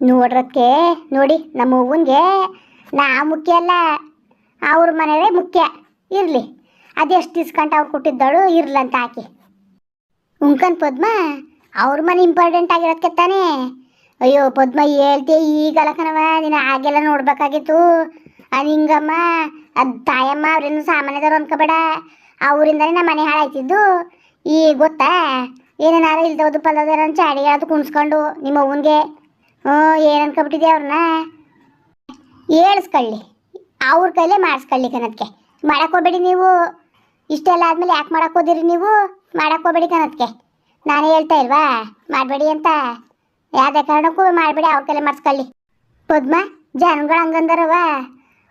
ನೋಡ್ರಕ್ಕೆ, ನೋಡಿ ನಮ್ಮ ಹೂವನ್ಗೆ ನಾ ಮುಖ್ಯ ಅಲ್ಲ, ಅವ್ರ ಮನೆಯವೇ ಮುಖ್ಯ, ಇರಲಿ. ಅದೆಷ್ಟು ಇಸ್ಕೊಂಡು ಅವ್ರು ಕೊಟ್ಟಿದ್ದಳು ಇರ್ಲಂತ ಹಾಕಿ. ಉಂಕನ್ ಪದ್ಮ, ಅವ್ರ ಮನೆ ಇಂಪಾರ್ಟೆಂಟ್ ಆಗಿರೋದಕ್ಕೆ ತಾನೇ. ಅಯ್ಯೋ, ಪದ್ಮ ಹೇಳ್ತಿ, ಈಗಲ್ಲ ಕಣವ ನೀನು ಹಾಗೆಲ್ಲ ನೋಡ್ಬೇಕಾಗಿತ್ತು. ಅದು ಹಿಂಗಮ್ಮ ಅದು ತಾಯಮ್ಮ ಅವ್ರೇನು ಸಾಮಾನ್ಯದವ್ರು ಅನ್ಕೋಬೇಡ. ಅವರಿಂದನೇ ನಮ್ಮ ಮನೆ ಹಾಳಾಯ್ತಿದ್ದು. ಈಗ ಗೊತ್ತಾ, ಏನೇನಾರು ಇಲ್ದೋದು ಪಲ್ದೋದು ಚಾಡಿ ಅದು ಕುಣಿಸ್ಕೊಂಡು ನಿಮ್ಮ ಅವ್ವನ್ಗೆ ಹ್ಞೂ, ಏನು ಅನ್ಕೊಬಿಟ್ಟಿದ್ದೆ ಅವ್ರನ್ನ? ಏಳ್ಸ್ಕೊಳ್ಳಿ. ಅವ್ರ ಕೈಲೇ ಮಾಡಿಸ್ಕೊಳ್ಳಿ ಕಣದ್ಕೆ ಮಾಡಕ್ಕೆ ಹೋಗ್ಬೇಡಿ ನೀವು. ಇಷ್ಟೆಲ್ಲ ಆದಮೇಲೆ ಯಾಕೆ ಮಾಡಕ್ಕೆ ಹೋದಿರಿ ನೀವು? ಮಾಡಕ್ಕೆ ಹೋಗ್ಬೇಡಿ ಕಣದ್ಕೆ ನಾನೇ ಹೇಳ್ತಾ ಇಲ್ವಾ? ಮಾಡಬೇಡಿ ಅಂತ. ಯಾವುದೇ ಕಾರಣಕ್ಕೂ ಮಾಡಬೇಡಿ, ಅವ್ರ ಕೈಲೇ ಮಾಡಿಸ್ಕೊಳ್ಳಿ. ಪದ್ಮ, ಜನಗಳು ಹಂಗಂದಾರವ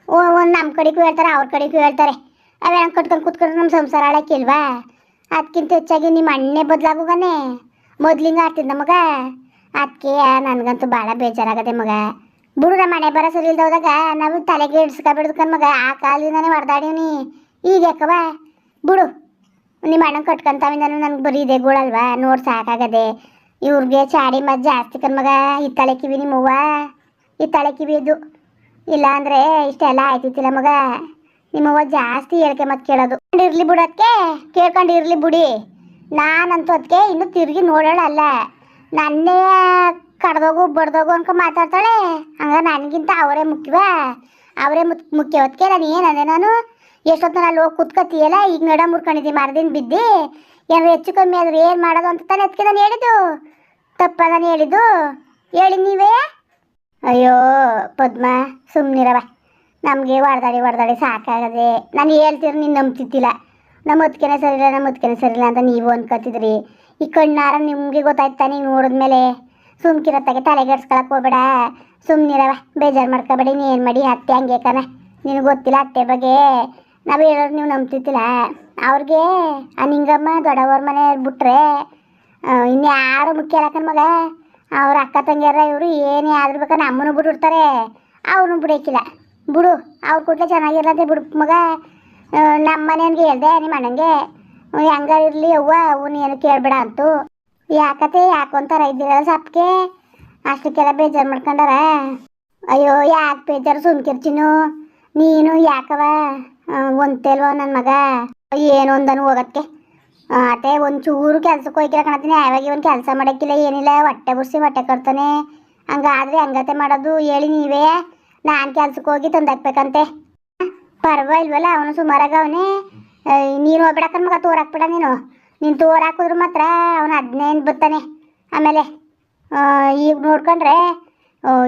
ಓ, ಒಂದು ನಮ್ಮ ಕಡೆಗೂ ಹೇಳ್ತಾರೆ, ಅವ್ರ ಕಡೆಗೂ ಹೇಳ್ತಾರೆ. ಅವೇನ ಕಟ್ಕೊಂಡು ಕುತ್ಕೊಂಡು ನಮ್ಮ ಸಂಸಾರ ಇಲ್ವಾ? ಅದಕ್ಕಿಂತ ಹೆಚ್ಚಾಗಿ ನಿಮ್ಮ ಅಣ್ಣೆ ಬದಲಾಗೋಗನೇ. ಮೊದ್ಲಿಂಗ ಆಡ್ತಿದ್ದ ಮಗ. ಅದಕ್ಕೆ ನನಗಂತೂ ಭಾಳ ಬೇಜಾರಾಗದೆ ಮಗ. ಬಿಡು ನಮ್ಮ ಮನೆ ಬರೋ ಸರಿ ಇಲ್ದೋದಾಗ ನಾವು ತಲೆಗೆ ಇಡ್ಸ್ಕೊಬಿಡ್ದು ಮಗ. ಆ ಕಾಲದಿಂದನೇ ಹೊಡೆದಾಡೀನಿ ಈಗ ಯಾಕವ ಬಿಡು ನಿಮ್ಮ ಅಣ್ಣ ಕಟ್ಕೊಂತಾವಿಂದನು ನನಗೆ ಬರೀ ಇದೆ ಗೋಳಲ್ವಾ ನೋಡಿ ಸಾಕಾಗದೆ. ಇವ್ರಿಗೆ ಚಾಡಿ ಮತ್ತು ಜಾಸ್ತಿ ಕಣ್ಮಗ ತಲೆ ಕಿವಿ ನಿಮ್ಮವ್ವ ತಲೆ ಕಿವಿ ಇದು. ಇಲ್ಲ ಅಂದರೆ ಇಷ್ಟೆಲ್ಲ ಆಯ್ತಿತ್ತಿಲ್ಲ ಮಗ. ನಿಮ್ಮವ್ವ ಜಾಸ್ತಿ ಹೇಳ್ಕೆ ಮತ್ತೆ ಕೇಳೋದು. ಇರ್ಲಿ ಬಿಡೋದಕ್ಕೆ ಕೇಳ್ಕೊಂಡಿರ್ಲಿ ಬಿಡಿ. ನಾನಂತೂ ಅದಕ್ಕೆ ಇನ್ನೂ ತಿರುಗಿ ನೋಡೋಣ ಅಲ್ಲ ನನ್ನೇ ಕಡ್ದೋಗು, ಬಡ್ದೋಗು ಅನ್ಕೊ ಮಾತಾಡ್ತಾಳೆ. ಹಂಗ ನನಗಿಂತ ಅವರೇ ಮುಖ್ಯವಾ ಅವರೇ ಮುಖ್ಯ ಹೊತ್ಕೆ ನಾನು ಏನಂದೆ ನಾನು? ಎಷ್ಟೊತ್ತು ಅಲ್ಲಿ ಹೋಗಿ ಕುತ್ಕತಿಯಲ್ಲ ಈಗ ನಡ ಮುರ್ಕೊಂಡಿದ್ದಿ ಮರದಿಂದ ಬಿದ್ದಿ. ಏನಾದ್ರು ಹೆಚ್ಚು ಕಮ್ಮಿ ಆದ್ರೆ ಏನು ಮಾಡೋದು ಅಂತ ತಾನೆ ಅದಕ್ಕೆ ನಾನು ಹೇಳಿದ್ದು. ತಪ್ಪ ನಾನು ಹೇಳಿದ್ದು. ಹೇಳಿ ನೀವೇ? ಅಯ್ಯೋ, ಪದ್ಮ ಸುಮ್ಮನಿರವ ನಮಗೆ ಹೊಡೆದಾಡಿ ಹೊಡೆದಾಡಿ ಸಾಕಾಗದೆ. ನಾನು ಹೇಳ್ತೀರ ನೀನು ನಂಬ್ತಿದ್ದಿಲ್ಲ. ನಮ್ಮ ಹೊತ್ಕೆನೆ ಸರಿಯಿಲ್ಲ, ನಮ್ಮ ಹೊತ್ಕೆನೆ ಸರಿಯಿಲ್ಲ ಅಂತ ನೀವು ಅನ್ಕೋತಿದ್ರಿ ಈ ಕಣ್ಣಾರ ನಿಮಗೆ ಗೊತ್ತಾಯ್ತಾ ನೀವು ನೋಡಿದ್ಮೇಲೆ ಸುಮ್ಕಿರತ್ತಾಗೆ ತಲೆಗೆಡ್ಸ್ಕೊಳಕ್ ಹೋಗ್ಬೇಡ. ಸುಮ್ಮನಿರವ ಬೇಜಾರು ಮಾಡ್ಕೋಬೇಡಿ ನೀ ಏನು ಮಾಡಿ ಅತ್ತೆ ಹಂಗೆ ಕಣ ನಿನಗೆ ಗೊತ್ತಿಲ್ಲ ಅತ್ತೆ ಬಗ್ಗೆ. ನಾವು ಹೇಳೋರು ನೀವು ನಂಬ್ತಿದ್ದಿಲ್ಲ ಅವ್ರಿಗೆ ನಿಂಗಮ್ಮ ದೊಡ್ಡವ್ರ ಮನೆ ಬಿಟ್ರೆ ಇನ್ಯಾರು ಮುಖ್ಯ ಅಲ್ಲ ಕಣ್ ಮಗ? ಅವ್ರ ಅಕ್ಕ ತಂಗಿಯರ ಇವರು ಏನೇ ಆದ್ರೂ ಬೇಕಾದ್ರೆ ಅಮ್ಮನೂ ಬಿಟ್ಟಿರ್ತಾರೆ ಅವ್ರನ್ನೂ ಬಿಡೋಕ್ಕಿಲ್ಲ ಬಿಡು, ಅವ್ರ ಕೂಡಲೇ ಚೆನ್ನಾಗಿರತ್ತೆ ಬಿಡು ಮಗ. ನಮ್ಮ ಮನೆಯನ್ಗೆ ಹೇಳ್ದೆ, ನಿಮ್ಮ ಅಣ್ಣಂಗೆ ಹೆಂಗಾರ ಇರ್ಲಿ ಅವ್ವ ಅವನು ಏನು ಕೇಳಬೇಡ ಅಂತು. ಯಾಕತೆ ಯಾಕೊಂತಾರ ಇದ್ದಿರಲ್ಲ ಸಪ್ಕೆ ಅಷ್ಟಕ್ಕೆಲ್ಲ ಬೇಜಾರು ಮಾಡ್ಕೊಂಡಾರ? ಅಯ್ಯೋ, ಯಾಕೆ ಬೇಜಾರು ಸುಮ್ಕಿರ್ತೀನು ನೀನು ಯಾಕವ ಒಂತೆಲ್ವ ನನ್ನ ಮಗ? ಏನು ಒಂದನು ಹೋಗಕ್ಕೆ? ಅತ್ತೆ ಒಂಚೂರು ಕೆಲ್ಸಕ್ಕೆ ಹೋಯ್ಕಿಲ್ಲ ಕಾಣತ್ತೀನಿ. ಯಾವಾಗ ಇವನು ಕೆಲಸ ಮಾಡಕ್ಕಿಲ್ಲ, ಏನಿಲ್ಲ, ಹೊಟ್ಟೆ ಬುರ್ಸಿ ಹೊಟ್ಟೆ ಕೊಡ್ತಾನೆ ಹಂಗಾದ್ರೆ ಹಂಗತೆ ಮಾಡೋದು ಹೇಳಿ ನೀವೇ. ನಾನು ಕೆಲ್ಸಕ್ಕೆ ಹೋಗಿ ತಂದಾಕ್ಬೇಕಂತೆ ಪರವಾಗಿಲ್ವಲ್ಲ ಅವನು ಸುಮಾರಾಗ ಅವನೇ. ನೀನು ಹೋಗ್ಬಿಡಕ್ಕನ್ ಮಗ, ತೋರಾಕ್ಬಿಡ ನೀನು. ನೀನು ತೋರ್ ಹಾಕಿದ್ರು ಮಾತ್ರ ಅವನು ಹದಿನೈದು ಬರ್ತಾನೆ ಆಮೇಲೆ ಈಗ ನೋಡ್ಕೊಂಡ್ರೆ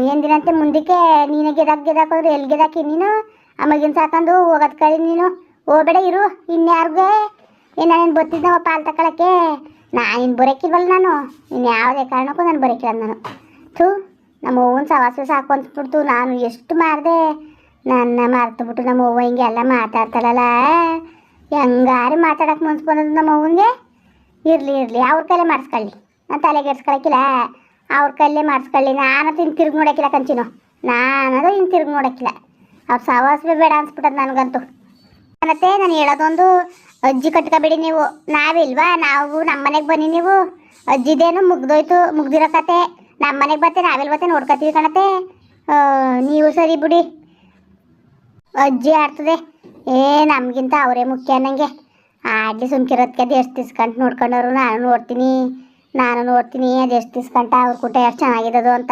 ಏನು ದಿನಂತೆ ಮುಂದಕ್ಕೆ ನೀನು ಗೆದಾಕ್ ಗೆದಾಕ್ ಹೋದ್ರೆ ಎಲ್ಲಿ ಗೆದಾಕಿ ನೀನು? ಅಮ್ಮಗಿನ ಸಾಕೊಂಡು ಹೋಗೋದ್ ಕಳಿ ನೀನು. ಹೋಗ್ಬೇಡ ಇರು, ಇನ್ಯಾರಿಗೆ? ಏನು ನಾನು ಬತ್ತಿದ್ನವ ಪಾಲ್ ತಗೊಳಕ್ಕೆ ನಾ ಇನ್ನು ಬರೋಕ್ಕಿಲ್ವಲ್ಲ ನಾನು. ಇನ್ನು ಯಾವುದೇ ಕಾರಣಕ್ಕೂ ನಾನು ಬರೋಕ್ಕಿಲ್ಲ ನಾನು. ಥೂ, ನಮ್ಮ ಅವ್ವನ ಸವಾಸ ಸಾಕು ಬಿಡ್ತು ನಾನು ಎಷ್ಟು ಮಾಡಿದೆ ನನ್ನ ಮರ್ತುಬಿಟ್ಟು ನಮ್ಮ ಅವ್ವ ಹಿಂಗೆ ಎಲ್ಲ ಮಾತಾಡ್ತಾಳಲ್ಲ. ಹೆಂಗಾರು ಮಾತಾಡಕ್ಕೆ ಮನ್ಸು ಬಂದದ್ದು ನಮ್ಮ ಅವನಿಗೆ ಇರಲಿ ಇರಲಿ, ಅವ್ರ ಕೈಲೇ ಮಾಡಿಸ್ಕೊಳ್ಳಿ. ನಾನು ತಲೆಗೆಡ್ಸ್ಕೊಳಕ್ಕಿಲ್ಲ ಅವ್ರ ಕೈಲೇ ಮಾಡಿಸ್ಕೊಳ್ಳಿ. ನಾನಂತೂ ಇನ್ನು ತಿರ್ಗಿ ನೋಡೋಕ್ಕಿಲ್ಲ ಕಂಚಿನೋ. ನಾನದು ಇನ್ನು ತಿರ್ಗಿ ನೋಡೋಕ್ಕಿಲ್ಲ ಅವ್ರ ಸವಾಸವೇ ಬೇಡ ಅನ್ಸ್ಬಿಟ್ಟದ ನನಗಂತೂ. ಮತ್ತೆ ನಾನು ಹೇಳೋದೊಂದು ಅಜ್ಜಿ ಕಟ್ಕೋಬೇಡಿ ನೀವು. ನಾವಿಲ್ವಾ? ನಾವು ನಮ್ಮ ಮನೆಗೆ ಬನ್ನಿ ನೀವು. ಅಜ್ಜಿದೇನು ಮುಗ್ದೋಯ್ತು, ಮುಗ್ದಿರೋ ಕತೆ. ನಮ್ಮ ಮನೆಗೆ ಬತ್ತೆ ನಾವೆಲ್ಲಿ ಬತ್ತೆ ನೋಡ್ಕೊತೀವಿ ಕಣತೆ ನೀವು ಸರಿ ಬಿಡಿ. ಅಜ್ಜಿ ಆಡ್ತದೆ. ಏ, ನಮಗಿಂತ ಅವರೇ ಮುಖ್ಯ ನನಗೆ ಆಡ್ಲಿ ಸುಮ್ಕಿರೋದಕ್ಕೆ ಅದು ಎಷ್ಟು ತಿಸ್ಕಂಡು ನೋಡ್ಕೊಂಡವ್ರು, ನಾನು ನೋಡ್ತೀನಿ ನಾನು ನೋಡ್ತೀನಿ, ಅದು ಎಷ್ಟು ತಿಸ್ಕಂಟ ಅವ್ರ ಕೂಟ ಎಷ್ಟು ಚೆನ್ನಾಗಿದ್ದದು ಅಂತ.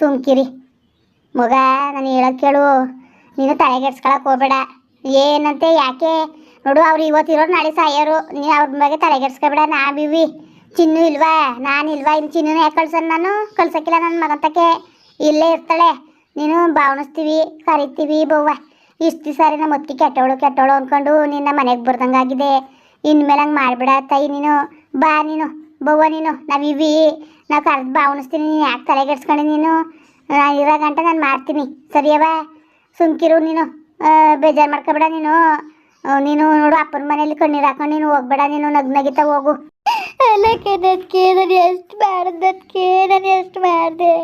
ಸುಮ್ಕಿರಿ. ಮಗ, ನಾನು ಹೇಳೋದು ಕೇಳು. ನೀನು ತಲೆಗೆಡ್ಸ್ಕೊಳಕ್ಕೆ ಹೋಗ್ಬೇಡ. ಏನಂತೆ ಯಾಕೆ? ನೋಡು, ಅವ್ರು ಇವತ್ತಿರೋರು ನಾಳೆ ಸಾಯೋರು. ನೀನು ಅವ್ರ ಬಗ್ಗೆ ತಲೆಗೆಡ್ಸ್ಕೊಬೇಡ ನಾವಿವಿ ಚಿನ್ನು ಇಲ್ವಾ? ನಾನು ಇಲ್ವಾ? ಇನ್ನು ಚಿನ್ನೂ ಯಾಕೆ ಕಳ್ಸನ್ ನಾನು? ಕಳ್ಸೋಕ್ಕಿಲ್ಲ ನನ್ನ ಮಗಂತಕ್ಕೆ ಇಲ್ಲೇ ಇರ್ತಾಳೆ. ನೀನು ಭಾವನಿಸ್ತೀವಿ, ಕರಿತೀವಿ, ಬವ್ವ. ಇಷ್ಟು ಸಾರಿ ನಮ್ಮ ಅತ್ತಿಗೆ ಕೆಟ್ಟವಳು ಕೆಟ್ಟವಳು ಅಂದ್ಕೊಂಡು ನಿನ್ನ ಮನೆಗೆ ಬರ್ದಂಗಾಗಿದೆ ಇನ್ಮೇಲೆ ಹಂಗೆ ಮಾಡಿಬಿಡ ತಾಯಿ ನೀನು. ಬಾ ನೀನು, ಬವ್ವ ನೀನು ನಾವಿವಿ ನಾವು ಕರೆದು ಭಾವನಿಸ್ತೀನಿ ನೀನು ಯಾಕೆ ತಲೆಗೆಡ್ಸ್ಕೊಂಡು ನೀನು? ನಾನು ಇರೋ ಗಂಟೆ ನಾನು ಮಾಡ್ತೀನಿ. ಸರಿಯವ ಸುಮ್ಕಿರು ನೀನು. ಬೇಜಾರು ಮಾಡ್ಕೊಬೇಡ ನೀನು. ನೀನು ನೋಡು ಅಪ್ಪನ ಮನೇಲಿ ಕಣ್ಣೀರು ಹಾಕೊಂಡು ನೀನು ಹೋಗ್ಬೇಡ ನೀನು, ನಗ್ ನಗಿತಾ ಹೋಗು. ಎಷ್ಟು ಮಾಡ್ದಕ್ಕೆ ನಾನು ಎಷ್ಟು ಮಾಡಿದೆ?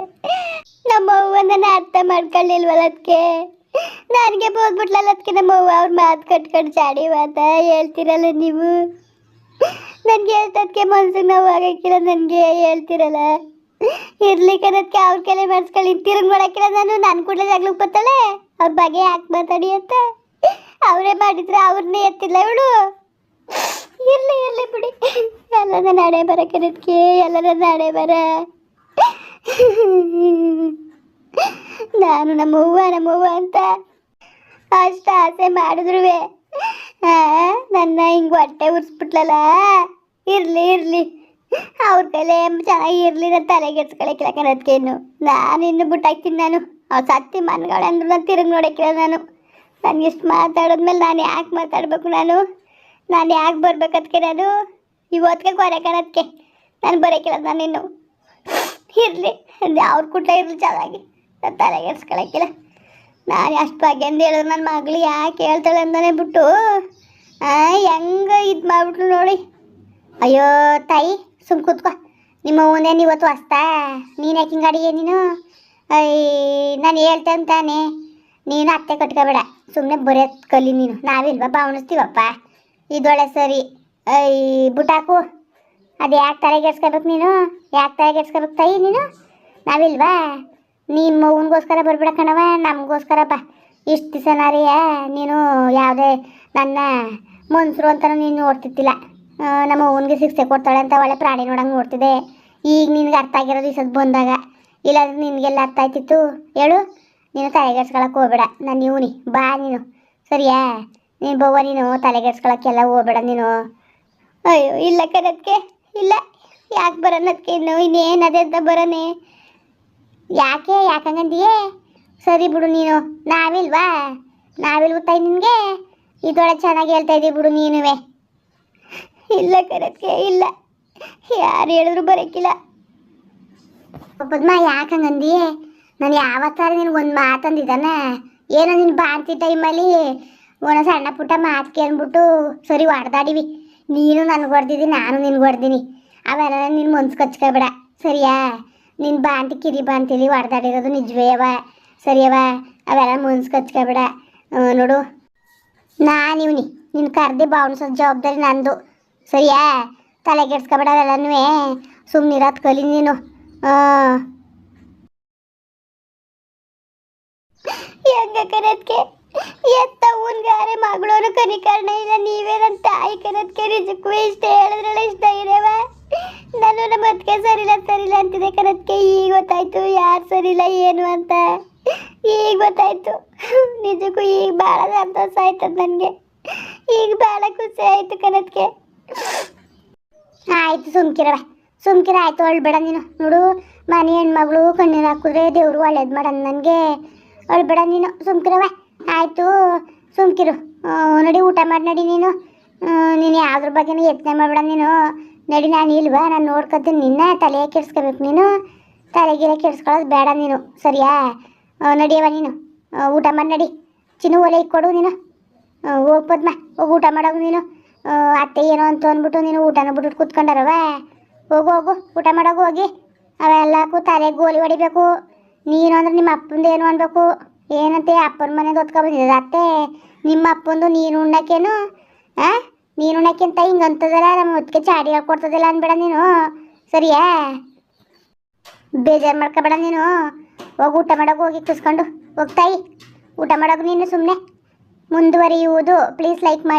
ನಮ್ಮ ಅವ್ವನ ಅರ್ಥ ಮಾಡ್ಕೊಳ್ಳಿಲ್ವಲ್ಲ ಅದಕ್ಕೆ ನನಗೆ ಬೋದ್ಬಿಟ್ಲಲ್ಲ ಅದಕ್ಕೆ ನಮ್ಮ ಅವ್ರ ಮಾತು ಕಟ್ಕೊಂಡು ಚಾಡಿ ಮಾತ ಹೇಳ್ತಿರಲ್ಲ ನೀವು? ನನಗೆ ಹೇಳ್ತದಕ್ಕೆ ಮನ್ಸಿಗೆ ನಾವು ಆಗಕ್ಕಿಲ್ಲ, ನನಗೆ ಹೇಳ್ತಿರಲ್ಲ? ಇರ್ಲಿ ಕದಕ್ಕೆ ಅವ್ರ ಕಲೆ ಮಾಡಿಸ್ಕೊಳ್ಳಿ ತಿರುಗಿ ಮಾಡಕ್ಕಿಲ್ಲ ನಾನು ನಾನು ಕೂಡಲೇ ಜಾಗ್ಲಿಕ್ಕೆ ಬರ್ತಾಳೆ ಅವ್ರ ಬಗ್ಗೆ ಯಾಕೆ ಮಾತಾಡಿ ಅಂತ? ಅವರೇ ಮಾಡಿದ್ರೆ ಅವ್ರನ್ನೇ ಎತ್ತಿಲ್ಲ ಇವಳು? ಇರ್ಲಿ ಇರ್ಲಿ ಬಿಡಿ. ಎಲ್ಲದ ನಾಡೆ ಬರ ಎಲ್ಲ ಎಲ್ಲರ ನಾಡೆ ಬರ. ನಾನು ನಮ್ಮವ್ವ ನಮ್ಮವ್ವ ಅಂತ ಅಷ್ಟು ಆಸೆ ಮಾಡಿದ್ರು ನನ್ನ ಹಿಂಗೆ ಹೊಟ್ಟೆ ಉರ್ಸ್ಬಿಟ್ಲಲ್ಲ? ಇರ್ಲಿ ಇರ್ಲಿ. ಅವ್ರ ಕೈಲೇ ಚೆನ್ನಾಗಿ ಇರ್ಲಿ ನನ್ನ ತಲೆಗೆ ಎತ್ಕೊಳಕಿಲ್ಲ ಕಣದ್ಕೇನು ನಾನು ಇನ್ನು ಬಿಟ್ಟಾಕ್ತೀನಿ ನಾನು. ಅವ್ರು ಸತ್ತಿ ಮನ್ಗಳು ಅಂದ್ರು ನಾನು ತಿರುಗಿ ನೋಡಕ್ಕಿಲ್ಲ ನಾನು. ನಾನು ಇಷ್ಟು ಮಾತಾಡಿದ್ಮೇಲೆ ನಾನು ಯಾಕೆ ಮಾತಾಡಬೇಕು ನಾನು? ನಾನು ಯಾಕೆ ಬರ್ಬೇಕದಕ್ಕೆ ನಾನು? ಇವತ್ತಿಗೆ ಕೊರೆ ನಾನು ಬರೋಕ್ಕಿಲ್ಲ ನಾನು ಇನ್ನು. ಇರಲಿ. ಅವ್ರ ಕೂಟ ಇರಲಿ ಚೆನ್ನಾಗಿ. ನನ್ನ ತಲೆಗೆ ನಾನು ಅಷ್ಟು ಭಾಗ್ಯ ಅಂತ ಹೇಳಿದ್ರು ನನ್ನ ಮಗಳು ಯಾಕೆ ಹೇಳ್ತಾಳೆ ಅಂತಾನೆ ಬಿಟ್ಟು. ಹೆಂಗೆ ಇದು ಮಾಡ್ಬಿಟ್ರು ನೋಡಿ. ಅಯ್ಯೋ, ತಾಯಿ, ಸುಮ್ ಕೂತ್ಕೋ. ನಿಮ್ಮ ಓನೇನು ಇವತ್ತು ಹೊಸ್ತಾ? ನೀನು ಯಾಕೆ ಅಡಿಗೆ ನೀನು? ಅಯ್ಯ ನಾನು ಹೇಳ್ತೆ ಅಂತಾನೆ. ನೀನು ಅತ್ತೆ ಕಟ್ಕೋಬೇಡ. ಸುಮ್ಮನೆ ಬರೆಯೋದು ಕಲಿ ನೀನು. ನಾವಿಲ್ವಾ ಭಾವಣಿಸ್ತೀವಪ್ಪ ಇದೊಳೆ ಸರಿ. ಅಯ್ಯ ಬುಟಾಕು ಅದು ಯಾಕೆ ತಲೆಗೆಡ್ಸ್ಕೋಬೇಕು ನೀನು? ಯಾಕೆ ತಲೆಗೆಡ್ಸ್ಕೋಬೇಕು ತಾಯಿ ನೀನು? ನಾವಿಲ್ವಾ? ನೀನು ಮಗುನಿಗೋಸ್ಕರ ಬರ್ಬೇಡ ಕಣವ ನಮಗೋಸ್ಕರ ಬಾ. ಇಷ್ಟು ನಾರೀ ನೀನು ಯಾವುದೇ ನನ್ನ ಮನ್ಸರು ಅಂತ ನೀನು ನೋಡ್ತಿದ್ದಿಲ್ಲ. ನಮ್ಮ ಅವ್ವನಿಗೆ ಶಿಕ್ಷೆ ಕೊಡ್ತಾಳೆ ಅಂತ ಒಳ್ಳೆ ಪ್ರಾಣಿ ನೋಡಂಗೆ ನೋಡ್ತಿದ್ದೆ. ಈಗ ನಿನಗೆ ಅರ್ಥ ಆಗಿರೋದು ಈ ಸದ್ ಬಂದಾಗ. ಇಲ್ಲಾಂದ್ರೆ ನಿನಗೆಲ್ಲ ಅರ್ಥ ಆಯ್ತಿತ್ತು? ಹೇಳು. ನೀನು ತಲೆಗೆಡ್ಸ್ಕೊಳಕ್ಕೆ ಹೋಗ್ಬೇಡ. ನಾನು ಇವನಿ ಬಾ ನೀನು. ಸರಿಯಾ? ನೀನು ಬವ್ವ ನೀನು ತಲೆಗೆಡ್ಸ್ಕೊಳಕ್ಕೆಲ್ಲ ಹೋಗ್ಬೇಡ ನೀನು. ಅಯ್ಯೋ, ಇಲ್ಲ ಅದಕ್ಕೆ ಇಲ್ಲ. ಯಾಕೆ ಬರೋಣದಕ್ಕೆ ಇನ್ನು? ಇನ್ನೇನು ಅದೇ ಅಂತ ಬರೋನೆ? ಯಾಕೆ, ಯಾಕಂಗಂದಿಯೇ? ಸರಿ ಬಿಡು ನೀನು, ನಾವಿಲ್ವಾ? ನಾವಿಲ್ ತಾಯಿ ನಿನಗೆ? ಇದೊಳಗೆ ಚೆನ್ನಾಗಿ ಹೇಳ್ತಾ ಇದ್ದೀವಿ ಬಿಡು ನೀನುವೆ. ಇಲ್ಲ ಕಣದ್ಕೆ ಇಲ್ಲ. ಯಾರು ಹೇಳಿದ್ರು ಬರೋಕ್ಕಿಲ್ಲ ಪದ್ಮ ಯಾಕಂಗಂದಿಯೇ? ನಾನು ಯಾವತ್ತಾರ ನಿನ್ಗೆ ಒಂದು ಮಾತಂದಿದ್ದಾನ ಏನೋ ನಿನ್ನ ಬಾಂತಿ ಟೈಮಲ್ಲಿ ಒಂದೊಂದು ಸಣ್ಣ ಪುಟ್ಟ ಮಾತು ಕೇಳ್ಬಿಟ್ಟು ಸರಿ ಹೊಡೆದಾಡಿವಿ ನೀನು ನನಗೆ ಹೊಡೆದಿದ್ದೀನಿ ನಾನು ನಿನ್ಗೆ ಹೊಡ್ದೀನಿ. ಅವೆಲ್ಲ ನಿನ್ನ ಮನ್ಸು ಕಚ್ಕೋಬೇಡ. ಸರಿಯಾ? ನಿನ್ನ ಬಾಂತಿ ಕಿರಿ ಬಾಂತಿಲಿ ಹೊಡೆದಾಡಿರೋದು ನಿಜವೇ ಅವ, ಸರಿಯವ? ಅವೆಲ್ಲ ಮನ್ಸು ಕಚ್ಕೋಬೇಡ ನೋಡು. ನಾನು ಇವ್ನಿ ನಿನ್ನ ಕರ್ದಿ ಬಾವಣಿಸೋ ಜವಾಬ್ದಾರಿ ನಂದು. ಸರಿಯಾ? ತಲೆಗೆಡ್ಸ್ಕೊಬೇಡ ಅವೆಲ್ಲನೂ ಸುಮ್ಮನಿರೋದು ಕಲಿ ನೀನು. ಹಾಂ ಕರೆದಕ್ಕೆ ಕರೆದ್ಕೆ? ಎತ್ತ ಉನ್ಗಾರೆ ಮಗಳೋನು ಕನಿಕರಣ ಇಲ್ಲ ನೀವೇ ನನ್ನ ತಾಯಿ ಕರೆದ್ಕೆ? ನಿಜಕ್ಕೂ ಇಷ್ಟ ಹೇಳಿದ್ರಲ್ಲ, ಇಷ್ಟ ಇರೇವ ನಾನು ನಮ್ಮ ಅದಕ್ಕೆ ಸರಿಲ್ಲ ಸರಿಲ್ಲ ಅಂತಿದೆ ಕರೆದ್ಕೆ ಈಗ ಗೊತ್ತಾಯ್ತು ಯಾರು ಸರಿಲ್ಲ ಏನು ಅಂತ. ಈಗ ಗೊತ್ತಾಯ್ತು. ನಿಜಕ್ಕೂ ಈಗ ಭಾಳ ಸಂತೋಷ ಆಯ್ತದ ನನಗೆ. ಈಗ ಭಾಳ ಖುಷಿ ಆಯ್ತು ಕರೆದ್ಕೆ ಆಯ್ತು ಸುಮ್ಕಿರವ ಸುಮ್ಕಿರ, ಆಯ್ತು ಅಳ್ಬೇಡ ನೀನು. ನೋಡು, ಮನೆ ಹೆಣ್ಮಗಳು ಕಣ್ಣೀರು ಹಾಕಿದ್ರೆ ದೇವ್ರು ಒಳ್ಳೇದು ಮಾಡನ್ ನನಗೆ. ಅಳ್ಬೇಡ ನೀನು ಸುಮ್ಕಿರವ ಆಯ್ತು, ಸುಮ್ಕಿರು. ನೋಡಿ ಊಟ ಮಾಡಿ, ನಡಿ ನೀನು. ನೀನು ಯಾವ್ದ್ರ ಬಗ್ಗೆನೂ ಯತ್ನೆ ಮಾಡಬೇಡ ನೀನು. ನಡಿ ನಾನು ಇಲ್ವಾ? ನಾನು ನೋಡ್ಕೊತೀನಿ. ನಿನ್ನ ತಲೆ ಕೆಡ್ಸ್ಕೋಬೇಕು ನೀನು. ತಲೆಗಿಲೆ ಕೆಡ್ಸ್ಕೊಳ್ಳೋದು ಬೇಡ ನೀನು. ಸರಿಯಾ? ನಡಿಯವ ನೀನು. ಊಟ ಮಾಡಿ ನಡಿ. ಚಿನ್ನು ಒಲೆ ಕೊಡು ನೀನು. ಹೋಗಿ ಪದ್ಮ. ಹೋಗಿ ಊಟ ಮಾಡೋಗು ನೀನು. ಅತ್ತೆ ಏನೋ ಅಂತ ಅಂದ್ಬಿಟ್ಟು ನೀನು ಊಟನ ಬಿಟ್ಬಿಟ್ಟು ಕೂತ್ಕೊಂಡಾರವ ಹೋಗು ಹೋಗು. ಊಟ ಮಾಡೋಗು ಹೋಗಿ. ಅವೆಲ್ಲಕ್ಕೂ ತಲೆಗೆ ಗೋಲಿ ಹೊಡಿಬೇಕು. ನೀನು ಅಂದ್ರೆ ನಿಮ್ಮ ಅಪ್ಪಂದು ಏನು ಅನ್ಬೇಕು? ಏನಂತೆ? ಅಪ್ಪನ ಮನೆಗೆ ಹೊತ್ಕೊಬಂದಿದ್ದ ಅತ್ತೆ? ನಿಮ್ಮ ಅಪ್ಪಂದು ನೀನು ಉಣ್ಣಕ್ಕೇನು? ಆ? ನೀನು ಉಣಕ್ಕಿಂತ ಹಿಂಗೆ ಅಂತದಲ್ಲ ನಮ್ಮ ಮುದ್ಕೆ ಚಾಡಿ ಹೇಳ್ಕೊಡ್ತದಿಲ್ಲ ಅನ್ಬೇಡ ನೀನು. ಸರಿಯಾ? ಬೇಜಾರು ಮಾಡ್ಕೊಬೇಡ ನೀನು. ಹೋಗಿ ಊಟ ಮಾಡೋಕೆ ಹೋಗಿ ಕುಸ್ಕೊಂಡು ಹೋಗ್ತಾಯಿ. ಊಟ ಮಾಡೋಕೆ ನೀನು ಸುಮ್ಮನೆ ಮುಂದುವರಿಯುವುದು. ಪ್ಲೀಸ್ ಲೈಕ್ ಮಾಡಿ.